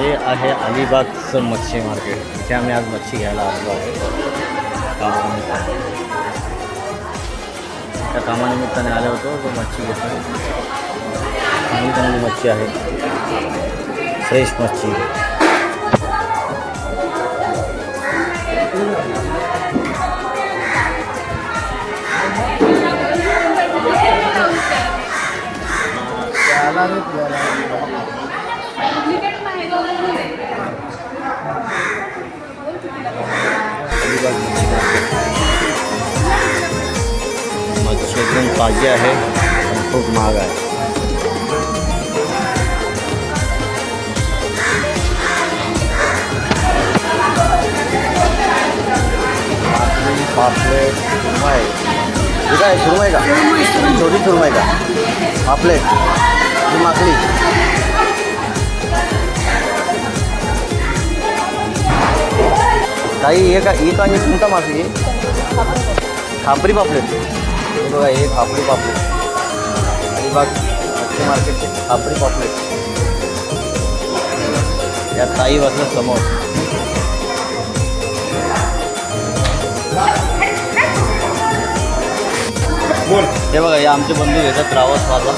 हे आहे अलिबागचं मच्छी मार्केट. इथे आम्ही आज मच्छी आलो आहे. कामानिमित्ताने त्या कामानिमित्ताने आलो होतो तो मच्छी घेतो चांगली मच्छी आहे. फ्रेश मच्छी. मच्छी मार्केट मच्छी एकदम ताजी आहे पण खूप महाग आहे मासळी, पापलेट सुरमई हे काय सुरमई का। छोटी सुरमई का। पापलेट ही माकडी ताई हे का एक आणि कोणता मासळी खापरी पापलेट. हे बघा हे खापरी पापलेट. अलिबाग मच्छी मार्केटचे खापरी पापलेट. या ताई बसल्या समोर हे बघा हे आमचे बंधू घेतात रावस माझा.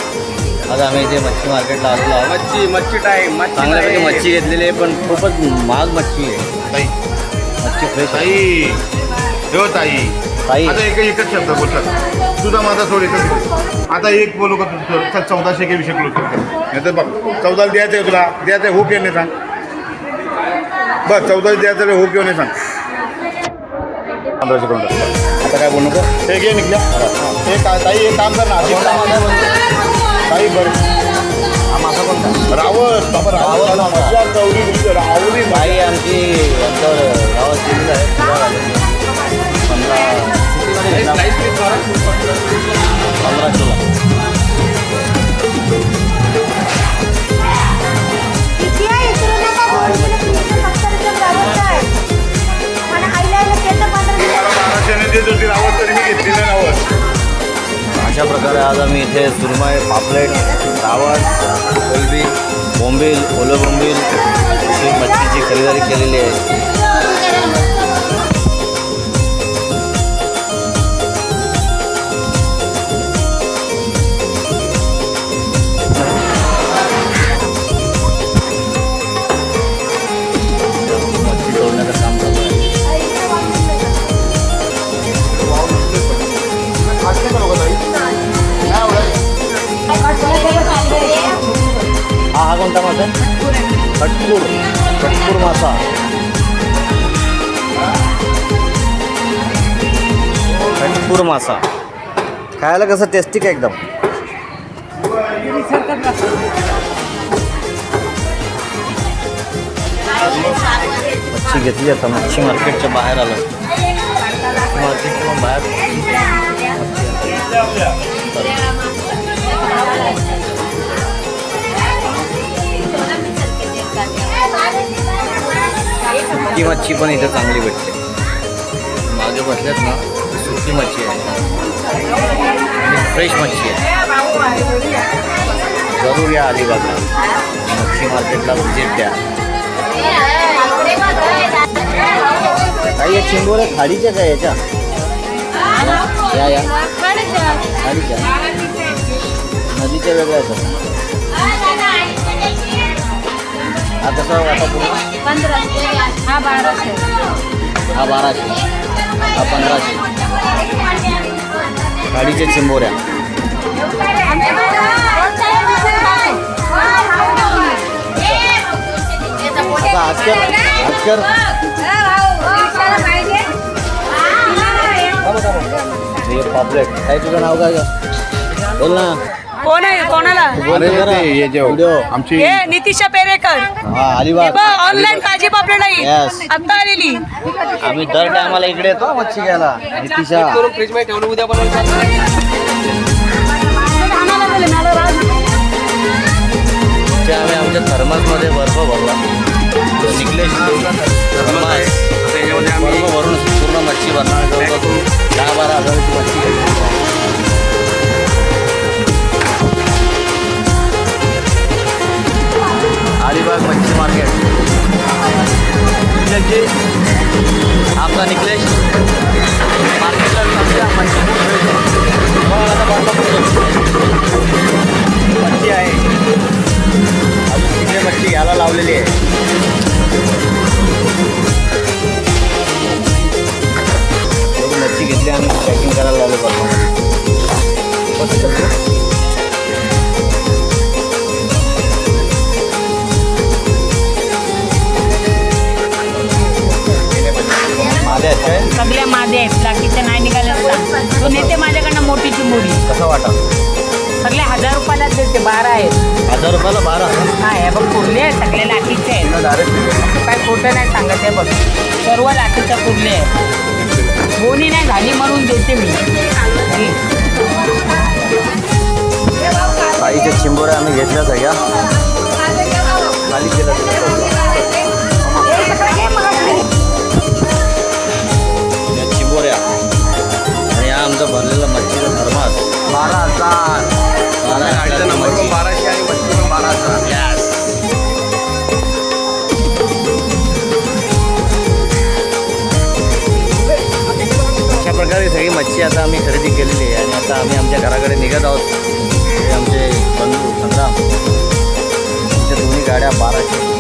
आज आम्ही इथे मच्छी मार्केटला आलेलो आहोत. मच्छी मच्छी टाईम चांगल्यापैकी. मच्छी घेतलेली आहे पण खूपच महाग मच्छी आहे. ताई. फ्रेश हो ताई. ताई. आता एक एकच शब्द बोलतात तुझा माझा सोड एकच. आता एक बोलू का तुझं? चौदाशे के विषय क्लोज करतो नाही तर बघ चौदाला द्यायचं आहे तुला. द्यायचं आहे हो किंवा नाही सांग? बस चौदाला द्यायचं आहे हो किंवा नाही सांग? पंधराशे करून. आता काय बोलू नको? हे घे निघल्या हे ताई एक काम कर ना. ताई बरं. रावस बाबा मासा. मच्छी आणि गौरी रावरी ताई आमची रावस दिलेलं आहे. पंधरा केलं अशा प्रकारे आज आम्ही इथे सुरमई पापलेट रावस कोलबी बोंबील ओलं बोंबील अशी मच्छीची खरेदी केलेली आहे. आहे खटपूर मासा खटपूर मासा खायला कसं टेस्टी का एकदम? मच्छी घेतली आता मच्छी मार्केटच्या बाहेर आलं. मार्केटच्या मग बाहेर. सुकी मच्छी पण इथं चांगली भेटते. मागे बसल्यात ना सुकी मच्छी आहे. फ्रेश मच्छी आहे. जरूर या अलिबागला. मच्छी मार्केटला व्हिजिट द्या. काही या चिंबोऱ्या खाडीच्या काय याच्या? या या. खाडीच्या. नदीच्या वेगळ्या आहेत. हा कसा आता पूर्ण हा बाराशे. हा बाराशे. हा पंधराशे. गाडीच्या चिंबोऱ्या. आता आजकर आजकर हे पापलेट. काय तुझं नाव काय? बोल ना. कोण आहे? कोणाला? अरे. ते हे जे आमची हे नितिशा पेरेकर. हा अलिबाग. ऑनलाईन ताजी पापलेट नाही Yes. आता आलेली. आम्ही दर टायमाला इकडे येतो मच्छी घ्यायला. नितिशा. ते आम्ही आमच्या थर्मासमध्ये बर्फ भरला. तो जी आपका निकलेश सगळ्या मादे आहेत बाकीच्या नाही निघाल्या तो नेते माझ्याकडनं मोठी चिंबोरी कसा वाटा? सगळे हजार रुपयालाच देते बारा आहेत. हजार रुपयाला बारा? हा हे बघ कुर्ले आहेत सगळे लाठीचे. आहेत काय खोटं नाही सांगत आहे बघ. सर्व लाठीच्या कुर्ले आहेत. बोनी नाही झाली म्हणून देते मी. साईच्या चिंबोऱ्या आम्ही घेतल्या सगळ्या खाली केल्या मच्छी आता आम्ही खरेदी केलेली आहे आणि आता आम्ही आमच्या घराकडे निघत आहोत. हे आमचे बंधू संग्राम. आमच्या दोन्ही गाड्या बाराशे.